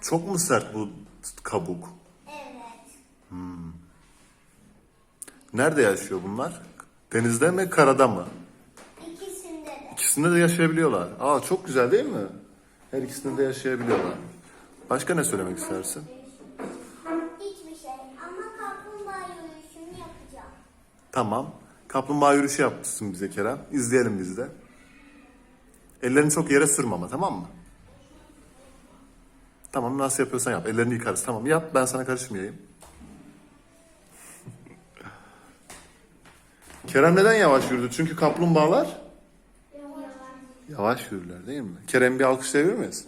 Çok mu sert bu kabuk? Evet. Nerede yaşıyor bunlar? Denizde mi, karada mı? İkisinde de. İkisinde de yaşayabiliyorlar. Aa çok güzel değil mi? Her ikisinde de yaşayabiliyorlar. Başka ne söylemek istersin? Hiçbir şey. Ama kaplumbağa yürüyüşünü yapacağım. Tamam. Kaplumbağa yürüyüşü yapmışsın bize Kerem. İzleyelim biz de. Ellerini çok yere sürme ama tamam mı? Tamam nasıl yapıyorsan yap. Ellerini yıkarız. Tamam yap ben sana karışmayayım. Kerem neden yavaş yürüdü? Çünkü kaplumbağalar yavaş yürürler değil mi? Kerem bir alkışlayabilir miyiz?